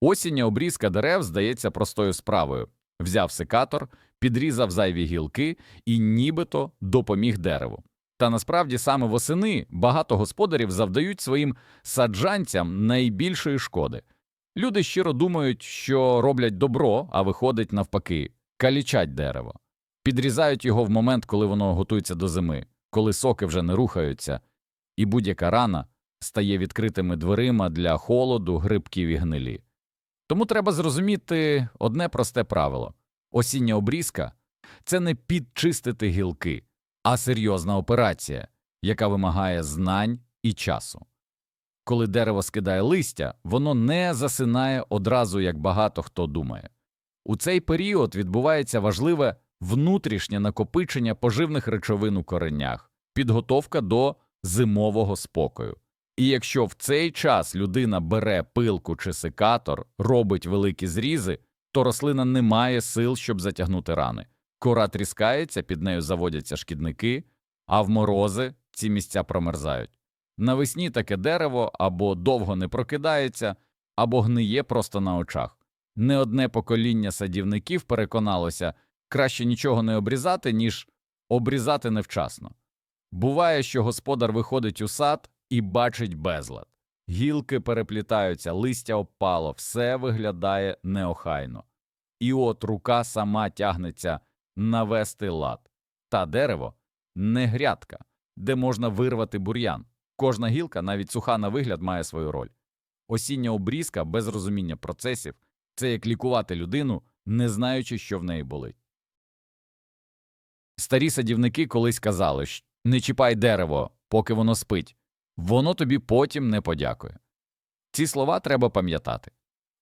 Осіння обрізка дерев здається простою справою. Взяв секатор, підрізав зайві гілки і нібито допоміг дереву. Та насправді саме восени багато господарів завдають своїм саджанцям найбільшої шкоди. Люди щиро думають, що роблять добро, а виходить навпаки, калічать дерево. Підрізають його в момент, коли воно готується до зими, коли соки вже не рухаються, і будь-яка рана стає відкритими дверима для холоду, грибків і гнилі. Тому треба зрозуміти одне просте правило осіння обрізка це не підчистити гілки, а серйозна операція, яка вимагає знань і часу. Коли дерево скидає листя, воно не засинає одразу, як багато хто думає. У цей період відбувається важливе внутрішнє накопичення поживних речовин у коренях, підготовка до зимового спокою. І якщо в цей час людина бере пилку чи секатор, робить великі зрізи, то рослина не має сил, щоб затягнути рани. Кора тріскається, під нею заводяться шкідники, а в морози ці місця промерзають. Навесні таке дерево або довго не прокидається, або гниє просто на очах. Не одне покоління садівників переконалося, краще нічого не обрізати, ніж обрізати невчасно. Буває, що господар виходить у сад і бачить безлад. Гілки переплітаються, листя опало, все виглядає неохайно. І от рука сама тягнеться навести лад. Та дерево не грядка, де можна вирвати бур'ян. Кожна гілка, навіть суха на вигляд, має свою роль. Осіння обрізка без розуміння процесів це як лікувати людину, не знаючи, що в неї болить. Старі садівники колись казали, що не чіпай дерево, поки воно спить, воно тобі потім не подякує. Ці слова треба пам'ятати.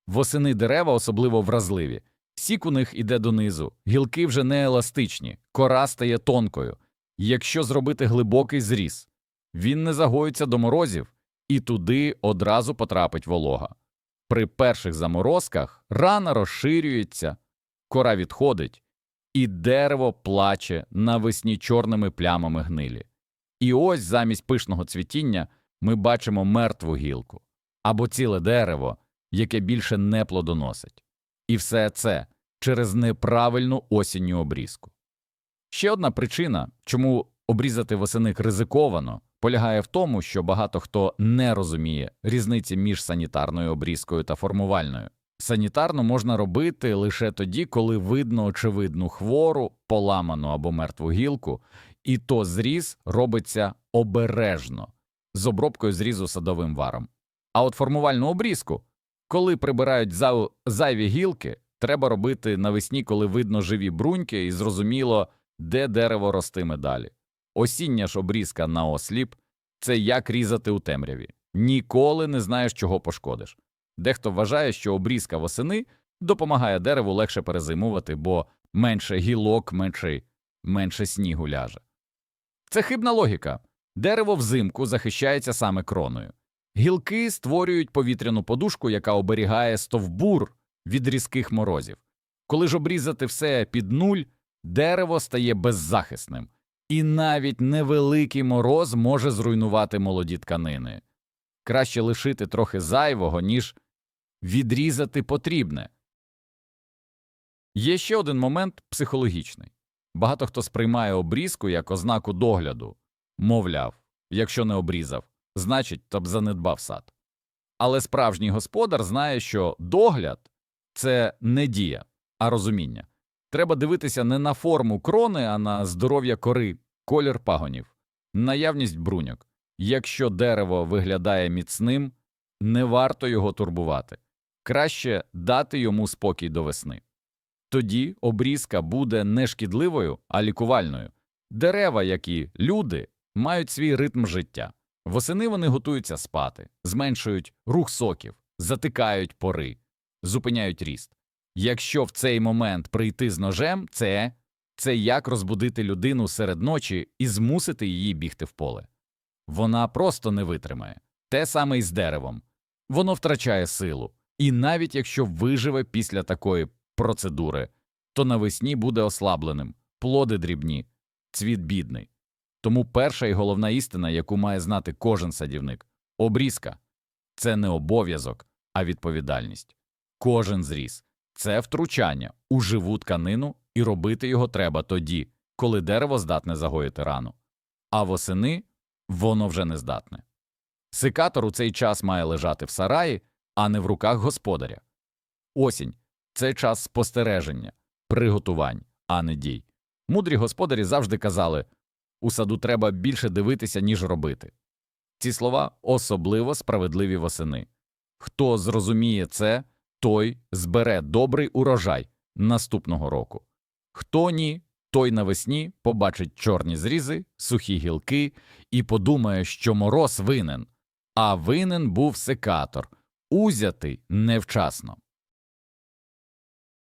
Восени дерева особливо вразливі, сік у них іде донизу, гілки вже не еластичні, кора стає тонкою. Якщо зробити глибокий зріз, він не загоїться до морозів, і туди одразу потрапить волога. При перших заморозках рана розширюється, кора відходить, і дерево плаче навесні чорними плямами гнилі. І ось замість пишного цвітіння ми бачимо мертву гілку або ціле дерево, яке більше не плодоносить. І все це через неправильну осінню обрізку. Ще одна причина, чому обрізати восеник ризиковано, полягає в тому, що багато хто не розуміє різниці між санітарною обрізкою та формувальною. Санітарну можна робити лише тоді, коли видно очевидну хвору, поламану або мертву гілку, і то зріз робиться обережно з обробкою зрізу садовим варом. А от формувальну обрізку, коли прибирають зайві гілки, треба робити навесні, коли видно живі бруньки і зрозуміло, де дерево ростиме далі. Осіння ж обрізка на осліп це як різати у темряві. Ніколи не знаєш, чого пошкодиш. Дехто вважає, що обрізка восени допомагає дереву легше перезимувати, бо менше гілок, менше, менше снігу ляже. Це хибна логіка. Дерево взимку захищається саме кроною. Гілки створюють повітряну подушку, яка оберігає стовбур від різких морозів. Коли ж обрізати все під нуль, дерево стає беззахисним, і навіть невеликий мороз може зруйнувати молоді тканини. Краще лишити трохи зайвого, ніж відрізати потрібне. Є ще один момент психологічний. Багато хто сприймає обрізку як ознаку догляду, мовляв, якщо не обрізав, значить, то б занедбав сад. Але справжній господар знає, що догляд це не дія, а розуміння. Треба дивитися не на форму крони, а на здоров'я кори, колір пагонів, наявність бруньок. Якщо дерево виглядає міцним, не варто його турбувати. Краще дати йому спокій до весни. Тоді обрізка буде не шкідливою, а лікувальною. Дерева, як і люди, мають свій ритм життя. Восени вони готуються спати, зменшують рух соків, затикають пори, зупиняють ріст. Якщо в цей момент прийти з ножем, це, це як розбудити людину серед ночі і змусити її бігти в поле. Вона просто не витримає. Те саме і з деревом. Воно втрачає силу, і навіть якщо виживе після такої процедури, то навесні буде ослабленим, плоди дрібні, цвіт бідний. Тому перша і головна істина, яку має знати кожен садівник обрізка це не обов'язок, а відповідальність. кожен зріз. Це втручання у живу тканину, і робити його треба тоді, коли дерево здатне загоїти рану. А восени воно вже не здатне. Секатор у цей час має лежати в сараї, а не в руках господаря. Осінь це час спостереження, приготувань, а не дій. Мудрі господарі завжди казали у саду треба більше дивитися, ніж робити. Ці слова особливо справедливі восени. Хто зрозуміє це, той збере добрий урожай наступного року. Хто ні, той навесні побачить чорні зрізи, сухі гілки і подумає, що мороз винен, а винен був секатор, узятий невчасно.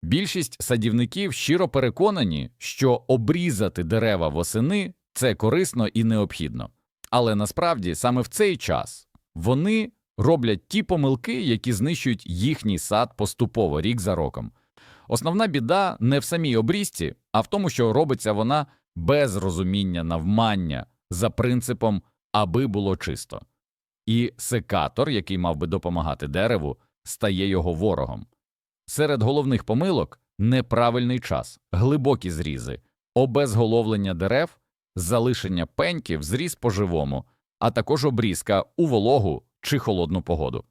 Більшість садівників щиро переконані, що обрізати дерева восени це корисно і необхідно. Але насправді саме в цей час вони роблять ті помилки, які знищують їхній сад поступово рік за роком. Основна біда не в самій обрізці, а в тому, що робиться вона без розуміння навмання за принципом аби було чисто. І секатор, який мав би допомагати дереву, стає його ворогом. Серед головних помилок неправильний час, глибокі зрізи, обезголовлення дерев, залишення пеньків, зріз по-живому, а також обрізка у вологу чи холодну погоду.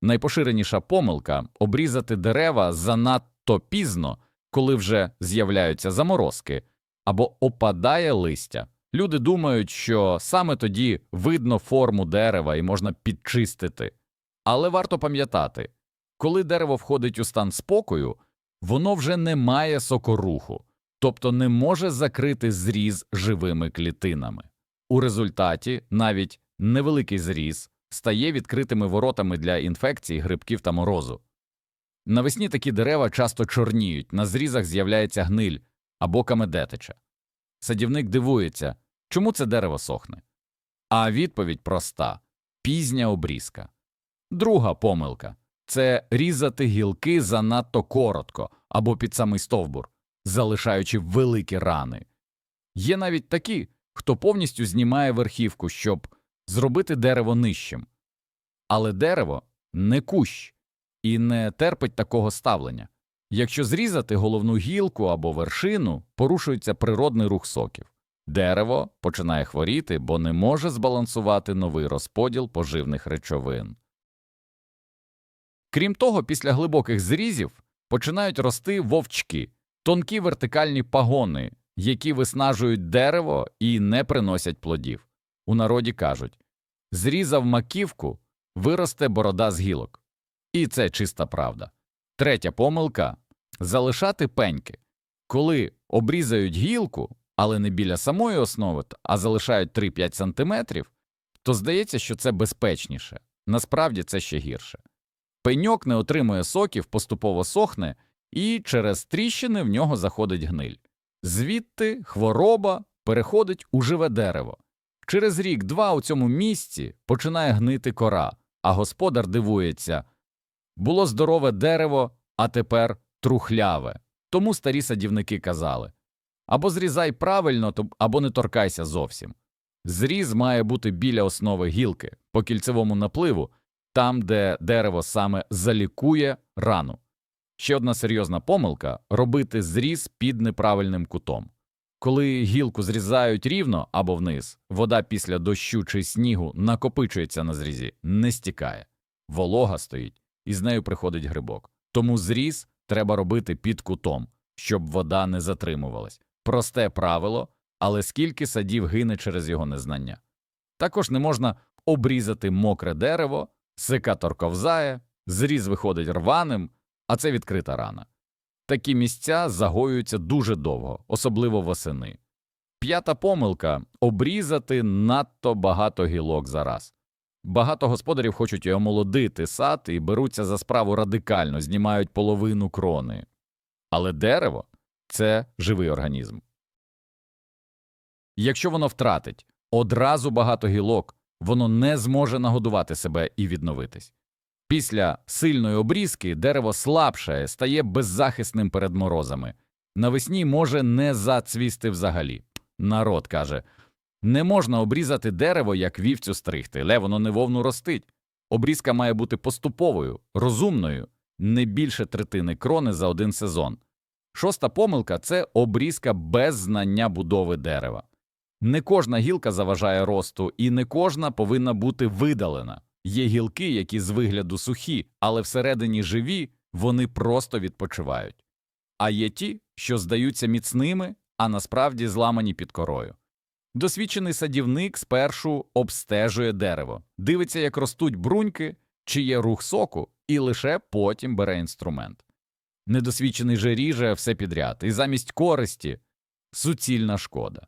Найпоширеніша помилка обрізати дерева занадто пізно, коли вже з'являються заморозки або опадає листя. Люди думають, що саме тоді видно форму дерева і можна підчистити. Але варто пам'ятати, коли дерево входить у стан спокою, воно вже не має сокоруху, тобто не може закрити зріз живими клітинами. У результаті навіть невеликий зріз стає відкритими воротами для інфекцій, грибків та морозу. Навесні такі дерева часто чорніють, на зрізах з'являється гниль або камедетича. Садівник дивується, чому це дерево сохне. А відповідь проста пізня обрізка. Друга помилка це різати гілки занадто коротко або під самий стовбур, залишаючи великі рани. Є навіть такі, хто повністю знімає верхівку, щоб зробити дерево нижчим. Але дерево не кущ і не терпить такого ставлення. Якщо зрізати головну гілку або вершину, порушується природний рух соків. Дерево починає хворіти, бо не може збалансувати новий розподіл поживних речовин. Крім того, після глибоких зрізів починають рости вовчки, тонкі вертикальні пагони, які виснажують дерево і не приносять плодів. У народі кажуть зрізав маківку, виросте борода з гілок. І це чиста правда. Третя помилка залишати пеньки. Коли обрізають гілку, але не біля самої основи, а залишають 3-5 см, то здається, що це безпечніше. Насправді це ще гірше. Пеньок не отримує соків, поступово сохне, і через тріщини в нього заходить гниль. Звідти хвороба переходить у живе дерево. Через рік-два у цьому місці починає гнити кора, а господар дивується було здорове дерево, а тепер трухляве. Тому старі садівники казали або зрізай правильно, або не торкайся зовсім. Зріз має бути біля основи гілки, по кільцевому напливу, там, де дерево саме залікує рану. Ще одна серйозна помилка робити зріз під неправильним кутом. Коли гілку зрізають рівно або вниз, вода після дощу чи снігу накопичується на зрізі, не стікає, волога стоїть, і з нею приходить грибок. Тому зріз треба робити під кутом, щоб вода не затримувалась. Просте правило, але скільки садів гине через його незнання. Також не можна обрізати мокре дерево, секатор ковзає, зріз виходить рваним, а це відкрита рана. Такі місця загоюються дуже довго, особливо восени. П'ята помилка обрізати надто багато гілок за раз. Багато господарів хочуть омолодити сад і беруться за справу радикально, знімають половину крони. Але дерево це живий організм. Якщо воно втратить одразу багато гілок, воно не зможе нагодувати себе і відновитись. Після сильної обрізки дерево слабшає, стає беззахисним перед морозами. Навесні може не зацвісти взагалі. Народ каже не можна обрізати дерево, як вівцю стригти, ле воно не вовну ростить. Обрізка має бути поступовою, розумною, не більше третини крони за один сезон. Шоста помилка це обрізка без знання будови дерева. Не кожна гілка заважає росту, і не кожна повинна бути видалена. Є гілки, які з вигляду сухі, але всередині живі, вони просто відпочивають. А є ті, що здаються міцними, а насправді зламані під корою. Досвідчений садівник спершу обстежує дерево, дивиться, як ростуть бруньки, чи є рух соку, і лише потім бере інструмент. Недосвідчений же ріже все підряд, і замість користі суцільна шкода.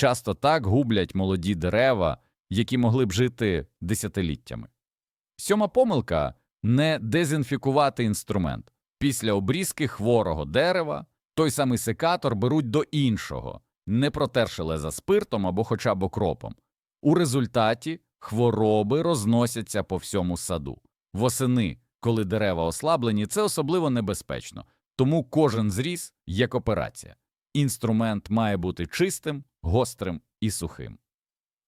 Часто так гублять молоді дерева, які могли б жити десятиліттями. Сьома помилка не дезінфікувати інструмент. Після обрізки хворого дерева той самий секатор беруть до іншого, не протерши леза спиртом або хоча б окропом. У результаті хвороби розносяться по всьому саду. Восени, коли дерева ослаблені, це особливо небезпечно, тому кожен зріз як операція. Інструмент має бути чистим, гострим і сухим.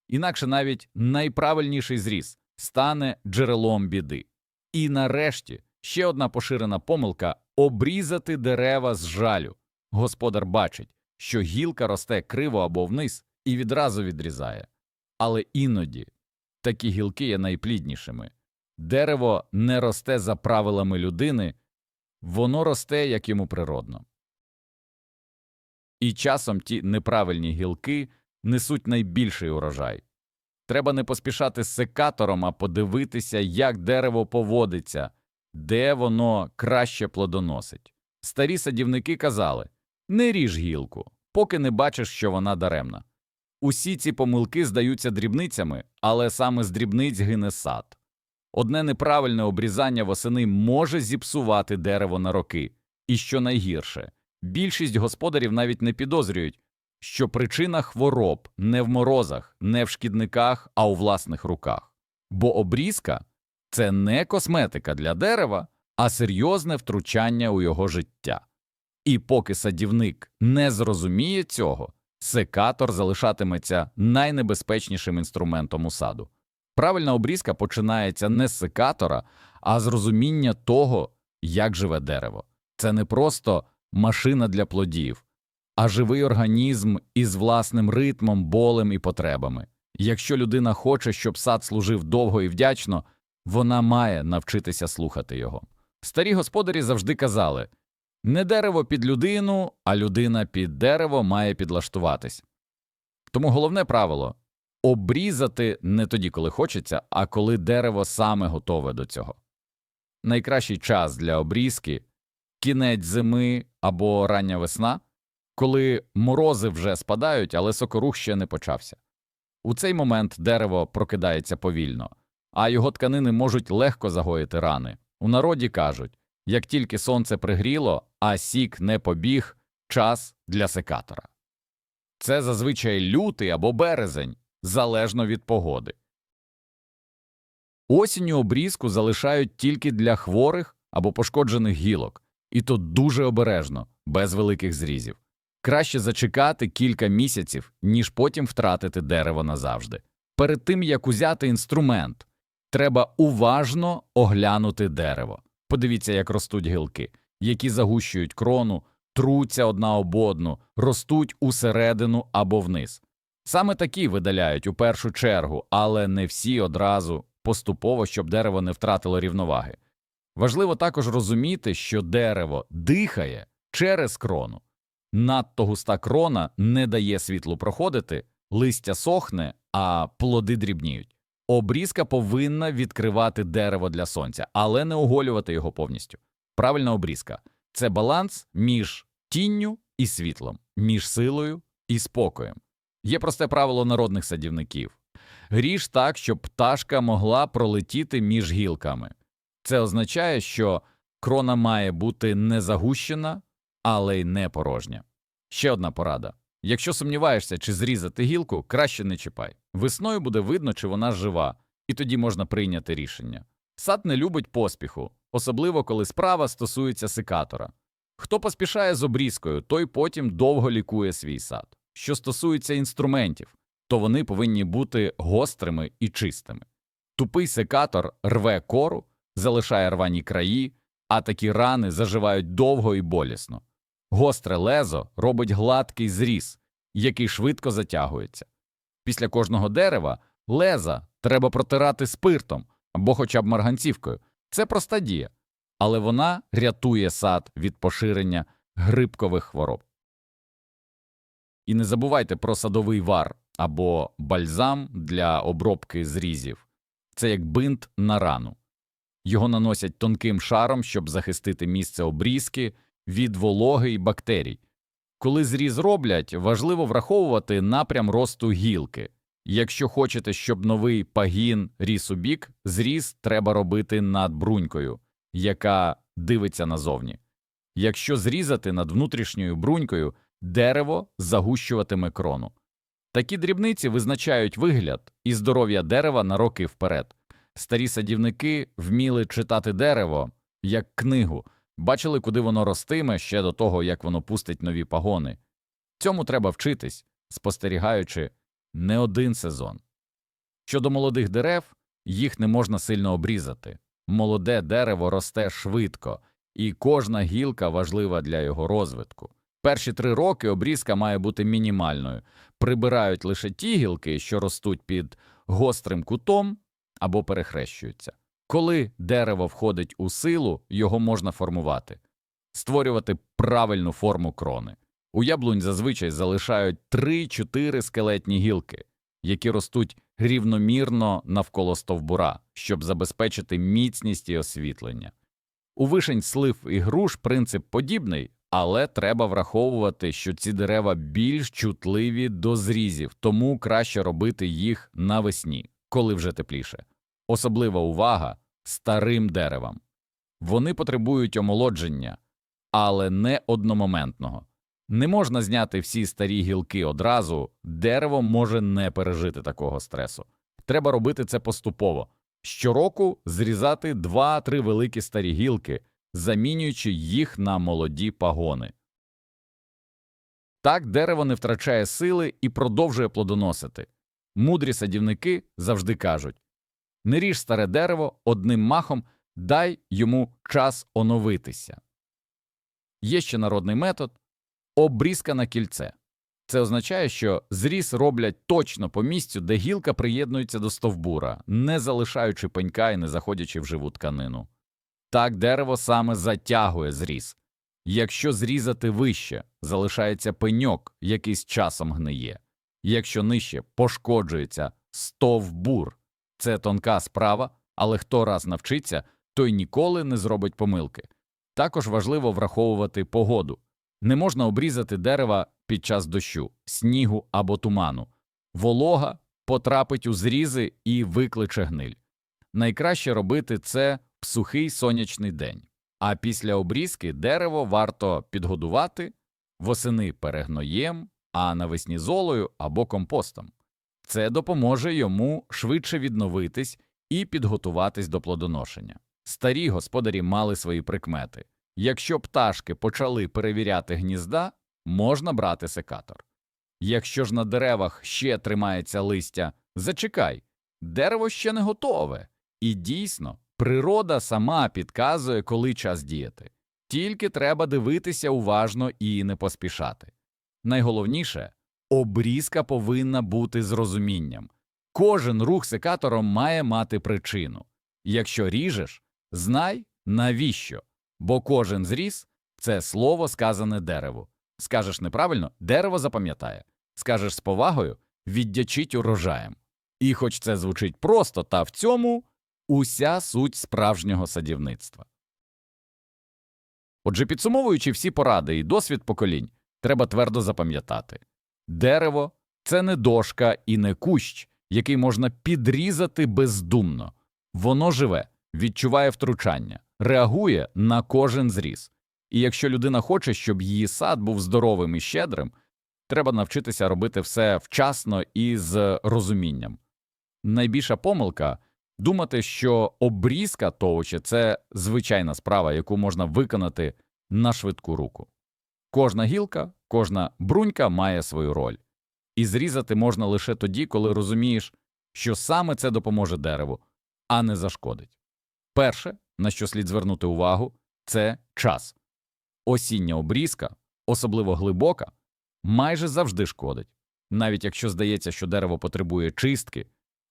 Інакше навіть найправильніший зріз стане джерелом біди. І нарешті ще одна поширена помилка обрізати дерева з жалю. Господар бачить, що гілка росте криво або вниз і відразу відрізає. Але іноді такі гілки є найпліднішими. Дерево не росте за правилами людини, воно росте, як йому природно. І часом ті неправильні гілки несуть найбільший урожай. Треба не поспішати з секатором, а подивитися, як дерево поводиться, де воно краще плодоносить. Старі садівники казали не ріж гілку, поки не бачиш, що вона даремна. Усі ці помилки здаються дрібницями, але саме з дрібниць гине сад. Одне неправильне обрізання восени може зіпсувати дерево на роки, і що найгірше, більшість господарів навіть не підозрюють, що причина хвороб не в морозах, не в шкідниках, а у власних руках. Бо обрізка це не косметика для дерева, а серйозне втручання у його життя. І поки садівник не зрозуміє цього, секатор залишатиметься найнебезпечнішим інструментом у саду. Правильна обрізка починається не з секатора, а з розуміння того, як живе дерево. Це не просто машина для плодів, а живий організм із власним ритмом, болем і потребами. Якщо людина хоче, щоб сад служив довго і вдячно, вона має навчитися слухати його. Старі господарі завжди казали не дерево під людину, а людина під дерево має підлаштуватись. Тому головне правило обрізати не тоді, коли хочеться, а коли дерево саме готове до цього. Найкращий час для обрізки кінець зими або рання весна, коли морози вже спадають, але сокорух ще не почався. У цей момент дерево прокидається повільно, а його тканини можуть легко загоїти рани. У народі кажуть як тільки сонце пригріло, а сік не побіг, час для секатора. Це зазвичай лютий або березень, залежно від погоди. Осінню обрізку залишають тільки для хворих або пошкоджених гілок, і то дуже обережно, без великих зрізів. Краще зачекати кілька місяців, ніж потім втратити дерево назавжди. Перед тим як узяти інструмент, треба уважно оглянути дерево. Подивіться, як ростуть гілки, які загущують крону, труться одна об одну, ростуть усередину або вниз. Саме такі видаляють у першу чергу, але не всі одразу поступово, щоб дерево не втратило рівноваги. Важливо також розуміти, що дерево дихає через крону. Надто густа крона не дає світлу проходити, листя сохне, а плоди дрібніють. Обрізка повинна відкривати дерево для сонця, але не оголювати його повністю. Правильна обрізка це баланс між тінню і світлом, між силою і спокоєм. Є просте правило народних садівників гріж так, щоб пташка могла пролетіти між гілками. Це означає, що крона має бути не загущена, але й не порожня. Ще одна порада якщо сумніваєшся, чи зрізати гілку, краще не чіпай. Весною буде видно, чи вона жива, і тоді можна прийняти рішення. Сад не любить поспіху, особливо коли справа стосується секатора. Хто поспішає з обрізкою, той потім довго лікує свій сад. Що стосується інструментів, то вони повинні бути гострими і чистими. Тупий секатор рве кору, залишає рвані краї, а такі рани заживають довго і болісно. Гостре лезо робить гладкий зріз, який швидко затягується. Після кожного дерева леза треба протирати спиртом або хоча б марганцівкою. Це проста дія, але вона рятує сад від поширення грибкових хвороб. І не забувайте про садовий вар або бальзам для обробки зрізів. Це як бинт на рану. Його наносять тонким шаром, щоб захистити місце обрізки від вологи і бактерій. Коли зріз роблять, важливо враховувати напрям росту гілки. Якщо хочете, щоб новий пагін ріс у бік, зріз треба робити над брунькою, яка дивиться назовні. Якщо зрізати над внутрішньою брунькою, дерево загущуватиме крону. Такі дрібниці визначають вигляд і здоров'я дерева на роки вперед. Старі садівники вміли читати дерево як книгу, бачили, куди воно ростиме ще до того, як воно пустить нові пагони. Цьому треба вчитись, спостерігаючи не один сезон. Щодо молодих дерев, їх не можна сильно обрізати. Молоде дерево росте швидко, і кожна гілка важлива для його розвитку. Перші три роки обрізка має бути мінімальною. Прибирають лише ті гілки, що ростуть під гострим кутом або перехрещуються. Коли дерево входить у силу, його можна формувати, створювати правильну форму крони. У яблунь зазвичай залишають 3-4 скелетні гілки, які ростуть рівномірно навколо стовбура, щоб забезпечити міцність і освітлення. У вишень, слив і груш принцип подібний, але треба враховувати, що ці дерева більш чутливі до зрізів, тому краще робити їх навесні, коли вже тепліше. Особлива увага старим деревам. Вони потребують омолодження, але не одномоментного. Не можна зняти всі старі гілки одразу, дерево може не пережити такого стресу. Треба робити це поступово. Щороку зрізати 2-3 великі старі гілки, замінюючи їх на молоді пагони. Так дерево не втрачає сили і продовжує плодоносити. Мудрі садівники завжди кажуть не ріж старе дерево одним махом, дай йому час оновитися. Є ще народний метод обрізка на кільце. Це означає, що зріз роблять точно по місцю, де гілка приєднується до стовбура, не залишаючи пенька і не заходячи в живу тканину. Так дерево саме затягує зріз. Якщо зрізати вище, залишається пеньок, який з часом гниє. Якщо нижче пошкоджується стовбур. Це тонка справа, але хто раз навчиться, той ніколи не зробить помилки. Також важливо враховувати погоду. Не можна обрізати дерева під час дощу, снігу або туману. Волога потрапить у зрізи і викличе гниль. Найкраще робити це в сухий сонячний день. А після обрізки дерево варто підгодувати восени перегноєм, а навесні золою або компостом. Це допоможе йому швидше відновитись і підготуватись до плодоношення. Старі господарі мали свої прикмети. Якщо пташки почали перевіряти гнізда, можна брати секатор. Якщо ж на деревах ще тримається листя, зачекай, дерево ще не готове. І дійсно, природа сама підказує, коли час діяти. Тільки треба дивитися уважно і не поспішати. Найголовніше обрізка повинна бути з розумінням. Кожен рух секатором має мати причину. Якщо ріжеш, знай навіщо, бо кожен зріз це слово сказане дереву. Скажеш неправильно, дерево запам'ятає, скажеш з повагою, віддячить урожаєм. І хоч це звучить просто, та в цьому уся суть справжнього садівництва. Отже, підсумовуючи всі поради і досвід поколінь, треба твердо запам'ятати дерево це не дошка і не кущ, який можна підрізати бездумно. Воно живе, відчуває втручання, реагує на кожен зріз. І якщо людина хоче, щоб її сад був здоровим і щедрим, треба навчитися робити все вчасно і з розумінням. Найбільша помилка думати, що обрізка товче це звичайна справа, яку можна виконати на швидку руку. Кожна гілка, кожна брунька має свою роль, і зрізати можна лише тоді, коли розумієш, що саме це допоможе дереву, а не зашкодить. Перше, на що слід звернути увагу, це час. Осіння обрізка, особливо глибока, майже завжди шкодить. Навіть якщо здається, що дерево потребує чистки,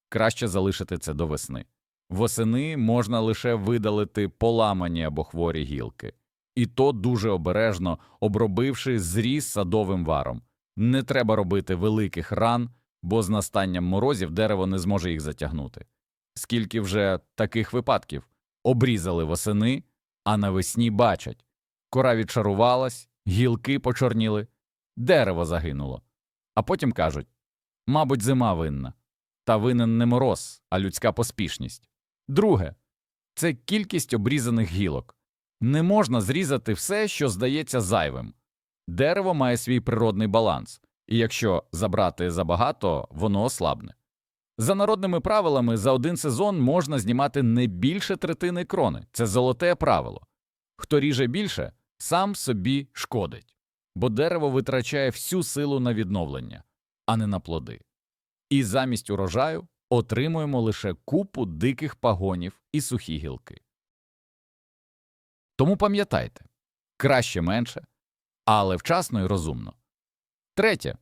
краще залишити це до весни. Восени можна лише видалити поламані або хворі гілки, і то дуже обережно, обробивши зріз садовим варом. Не треба робити великих ран, бо з настанням морозів дерево не зможе їх затягнути. Скільки вже таких випадків обрізали восени, а навесні бачать кора відшарувалась, гілки почорніли, дерево загинуло. А потім кажуть мабуть, зима винна. Та винен не мороз, а людська поспішність. Друге це кількість обрізаних гілок. Не можна зрізати все, що здається зайвим. Дерево має свій природний баланс, і якщо забрати забагато, воно ослабне. За народними правилами, за один сезон можна знімати не більше третини крони це золоте правило. Хто ріже більше, сам собі шкодить, бо дерево витрачає всю силу на відновлення, а не на плоди. І замість урожаю отримуємо лише купу диких пагонів і сухі гілки. Тому пам'ятайте краще менше, але вчасно і розумно. Третє.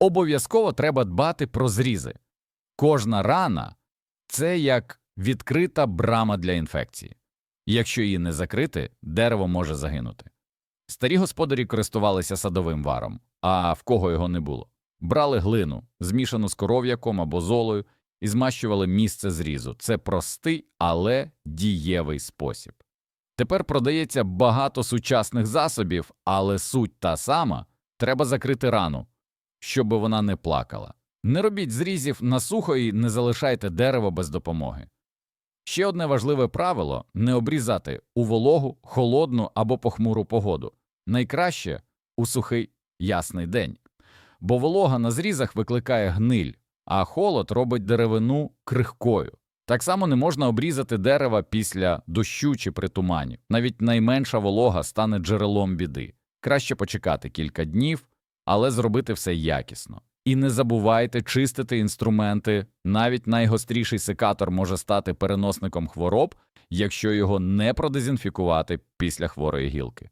Обов'язково треба дбати про зрізи. Кожна рана це як відкрита брама для інфекції. Якщо її не закрити, дерево може загинути. Старі господарі користувалися садовим варом, а в кого його не було. Брали глину, змішану з коров'яком або золою, і змащували місце зрізу. Це простий, але дієвий спосіб. Тепер продається багато сучасних засобів, але суть та сама треба закрити рану, щоб вона не плакала. Не робіть зрізів на сухо і не залишайте дерево без допомоги. Ще одне важливе правило не обрізати у вологу, холодну або похмуру погоду. Найкраще у сухий ясний день. Бо волога на зрізах викликає гниль, а холод робить деревину крихкою. Так само не можна обрізати дерева після дощу чи при тумані. Навіть найменша волога стане джерелом біди. Краще почекати кілька днів, але зробити все якісно. І не забувайте чистити інструменти. Навіть найгостріший секатор може стати переносником хвороб, якщо його не продезінфікувати після хворої гілки.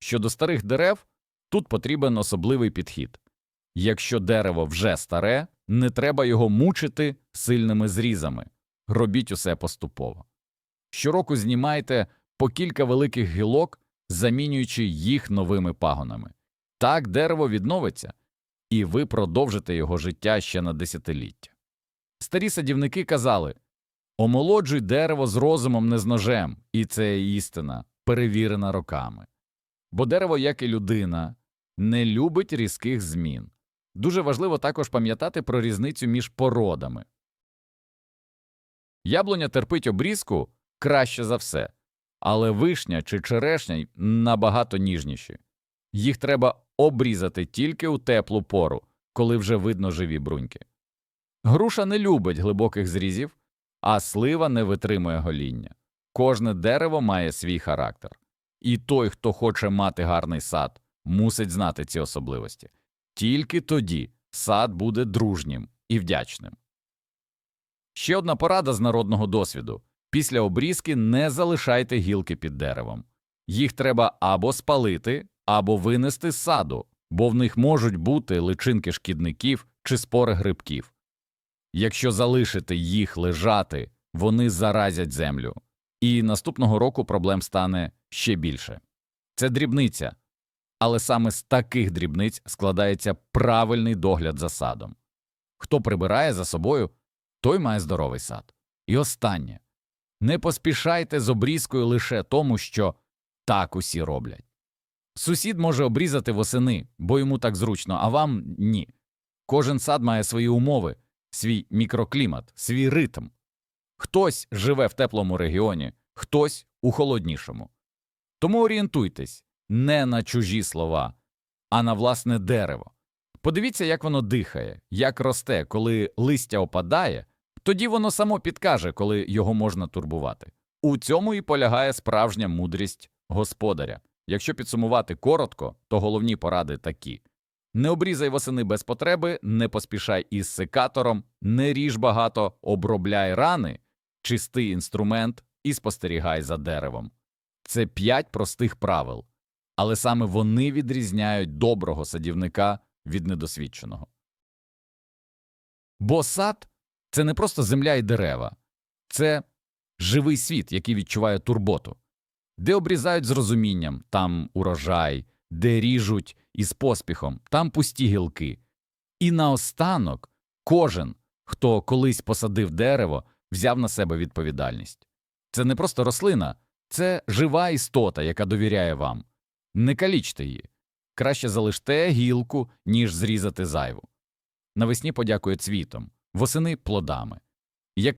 Щодо старих дерев, тут потрібен особливий підхід. Якщо дерево вже старе, не треба його мучити сильними зрізами. Робіть усе поступово. Щороку знімайте по кілька великих гілок, замінюючи їх новими пагонами. Так дерево відновиться, і ви продовжите його життя ще на десятиліття. Старі садівники казали омолоджуй дерево з розумом, не з ножем, і це істина, перевірена роками. Бо дерево, як і людина, не любить різких змін. Дуже важливо також пам'ятати про різницю між породами. Яблуня терпить обрізку краще за все, але вишня чи черешня набагато ніжніші. Їх треба обрізати тільки у теплу пору, коли вже видно живі бруньки. Груша не любить глибоких зрізів, а слива не витримує гоління. Кожне дерево має свій характер. І той, хто хоче мати гарний сад, мусить знати ці особливості. Тільки тоді сад буде дружнім і вдячним. Ще одна порада з народного досвіду після обрізки не залишайте гілки під деревом. Їх треба або спалити, або винести з саду, бо в них можуть бути личинки шкідників чи спори грибків. Якщо залишити їх лежати, вони заразять землю, і наступного року проблем стане ще більше. Це дрібниця, але саме з таких дрібниць складається правильний догляд за садом. Хто прибирає за собою, той має здоровий сад. І останнє не поспішайте з обрізкою лише тому, що так усі роблять. Сусід може обрізати восени, бо йому так зручно, а вам ні. Кожен сад має свої умови, свій мікроклімат, свій ритм. Хтось живе в теплому регіоні, хтось у холоднішому. Тому орієнтуйтесь не на чужі слова, а на власне дерево. Подивіться, як воно дихає, як росте, коли листя опадає, тоді воно само підкаже, коли його можна турбувати. У цьому і полягає справжня мудрість господаря. Якщо підсумувати коротко, то головні поради такі не обрізай восени без потреби, не поспішай із секатором, не ріж багато, обробляй рани, чистий інструмент і спостерігай за деревом. Це п'ять простих правил, але саме вони відрізняють доброго садівника від недосвідченого. Бо сад це не просто земля і дерева, це живий світ, який відчуває турботу, де обрізають з розумінням, там урожай, де ріжуть із поспіхом, там пусті гілки. І наостанок кожен, хто колись посадив дерево, взяв на себе відповідальність. Це не просто рослина, це жива істота, яка довіряє вам. Не калічте її. Краще залиште гілку, ніж зрізати зайву. Навесні подякує цвітом, восени плодами,